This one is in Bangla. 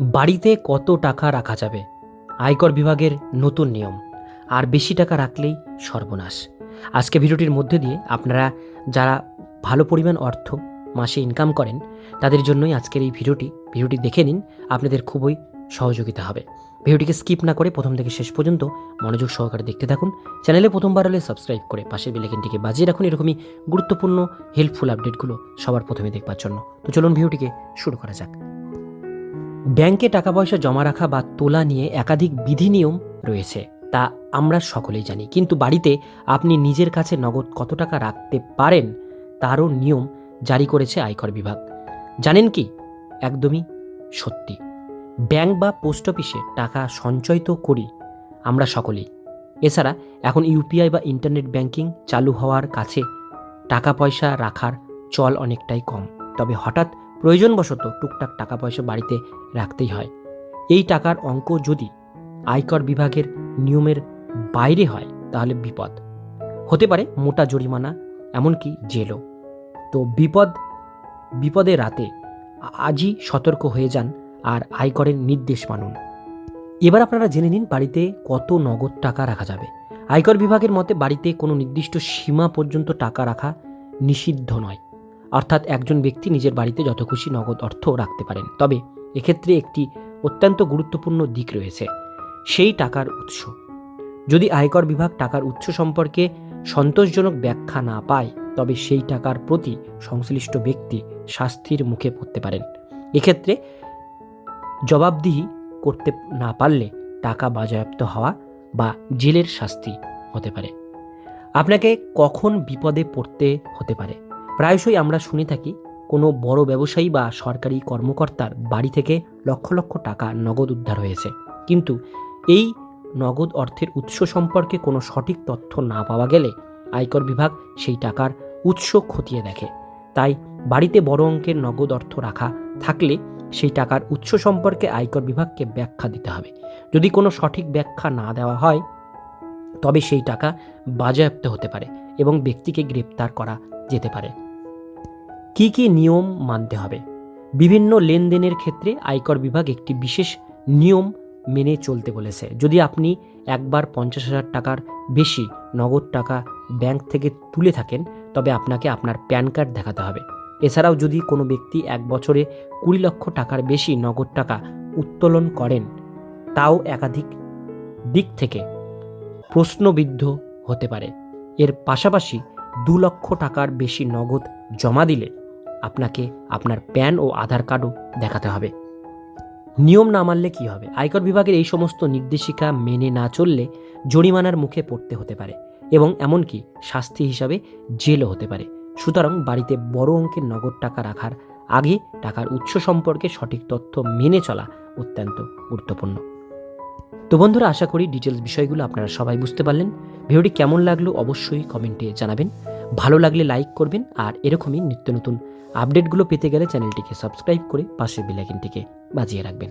বাড়িতে কত টাকা রাখা যাবে? আয়কর বিভাগের নতুন নিয়ম। আর বেশি টাকা রাখলেই সর্বনাশ। আজকে ভিডিওটির মধ্যে দিয়ে আপনারা যারা ভালো পরিমাণ অর্থ মাসে ইনকাম করেন, তাদের জন্যই আজকের এই ভিডিওটি। ভিডিওটি দেখে নিন, আপনাদের খুবই সহযোগিতা হবে। ভিডিওটিকে স্কিপ না করে প্রথম থেকে শেষ পর্যন্ত মনোযোগ সহকারে দেখতে থাকুন। চ্যানেলে প্রথমবার হলে সাবস্ক্রাইব করে পাশের বেলেকিনটিকে বাজিয়ে রাখুন। এরকমই গুরুত্বপূর্ণ হেল্পফুল আপডেটগুলো সবার প্রথমে দেখবার জন্য। তো চলুন ভিডিওটিকে শুরু করা যাক। ব্যাংকে টাকা পয়সা জমা রাখা বা তোলা নিয়ে একাধিক বিধি নিয়ম রয়েছে, তা আমরা সকলেই জানি। কিন্তু বাড়িতে আপনি নিজের কাছে নগদ কত টাকা রাখতে পারেন, তারও নিয়ম জারি করেছে আয়কর বিভাগ। জানেন কি? একদমই সত্যি। ব্যাংক বা পোস্ট অফিসে টাকা সঞ্চয় তো করি, আমরা সকলেই। এছাড়া এখন ইউপিআই বা ইন্টারনেট ব্যাংকিং চালু হওয়ার কাছে টাকা পয়সা রাখার চল অনেকটাই কম। তবে হঠাৎ প্রয়োজনবশত টুকটাক টাকা পয়সা বাড়িতে রাখতেই হয়। এই টাকার অঙ্ক যদি আয়কর বিভাগের নিয়মের বাইরে হয়, তাহলে বিপদ। হতে পারে মোটা জরিমানা, এমনকি জেলও। তো বিপদ, বিপদে রাতে আজই সতর্ক হয়ে যান আর আয়করের নির্দেশ মানুন। এবার আপনারা জেনে নিন বাড়িতে কত নগদ টাকা রাখা যাবে। আয়কর বিভাগের মতে বাড়িতে কোনো নির্দিষ্ট সীমা পর্যন্ত টাকা রাখা নিষিদ্ধ নয়। অর্থাৎ একজন ব্যক্তি নিজের বাড়িতে যত খুশি নগদ অর্থ রাখতে পারেন। তবে এক্ষেত্রে একটি অত্যন্ত গুরুত্বপূর্ণ দিক রয়েছে, সেই টাকার উৎস। যদি আয়কর বিভাগ টাকার উৎস সম্পর্কে সন্তোষজনক ব্যাখ্যা না পায়, তবে সেই টাকার প্রতি সংশ্লিষ্ট ব্যক্তি শাস্তির মুখে পড়তে পারেন। এক্ষেত্রে জবাবদিহি করতে না পারলে টাকা বাজেয়াপ্ত হওয়া বা জেলের শাস্তি হতে পারে। আপনাকে কখন বিপদে পড়তে হতে পারে? প্রায়শই আমরা শুনে থাকি, কোনো বড় ব্যবসায়ী বা সরকারি কর্মকর্তার বাড়ি থেকে লক্ষ লক্ষ টাকা নগদ উদ্ধার হয়েছে। কিন্তু এই নগদ অর্থের উৎস সম্পর্কে কোনো সঠিক তথ্য না পাওয়া গেলে আয়কর বিভাগ সেই টাকার উৎস খতিয়ে দেখে। তাই বাড়িতে বড় অঙ্কের নগদ অর্থ রাখা থাকলে সেই টাকার উৎস সম্পর্কে আয়কর বিভাগকে ব্যাখ্যা দিতে হবে। যদি কোনো সঠিক ব্যাখ্যা না দেওয়া হয়, তবে সেই টাকা বাজেয়াপ্ত হতে পারে এবং ব্যক্তিকে গ্রেপ্তার করা যেতে পারে। কি কি নিয়ম মানতে হবে? বিভিন্ন লেনদেনের ক্ষেত্রে আয়কর বিভাগ একটি বিশেষ নিয়ম মেনে চলতে বলেছে। যদি আপনি একবার পঞ্চাশ হাজার টাকার বেশি নগদ টাকা ব্যাংক থেকে তুলে থাকেন, তবে আপনাকে আপনার প্যান কার্ড দেখাতে হবে। এছাড়াও যদি কোনো ব্যক্তি এক বছরে কুড়ি লক্ষ টাকার বেশি নগদ টাকা উত্তোলন করেন, তাও একাধিক দিক থেকে প্রশ্নবিদ্ধ হতে পারে। এর পাশাপাশি দু লক্ষ টাকার বেশি নগদ জমা দিলে আপনাকে আপনার প্যান ও আধার কার্ডও দেখাতে হবে। নিয়ম না মানলে কি হবে? আয়কর বিভাগের এই সমস্ত নির্দেশিকা মেনে না চললে জরিমানার মুখে পড়তে হতে পারে এবং এমনকি শাস্তি হিসাবে জেলও হতে পারে। সুতরাং বাড়িতে বড় অঙ্কের নগদ টাকা রাখার আগে টাকার উৎস সম্পর্কে সঠিক তথ্য মেনে চলা অত্যন্ত গুরুত্বপূর্ণ। তো বন্ধুরা, আশা করি ডিটেলস বিষয়গুলো আপনারা সবাই বুঝতে পারলেন। ভিডিওটি কেমন লাগল অবশ্যই কমেন্টে জানাবেন। ভালো লাগলে লাইক করবেন আর এরকমই নিত্য নতুন আপডেটগুলো পেতে গেলে চ্যানেলটিকে সাবস্ক্রাইব করে পাশের বেলাইকিনটিকে বাজিয়ে রাখবেন।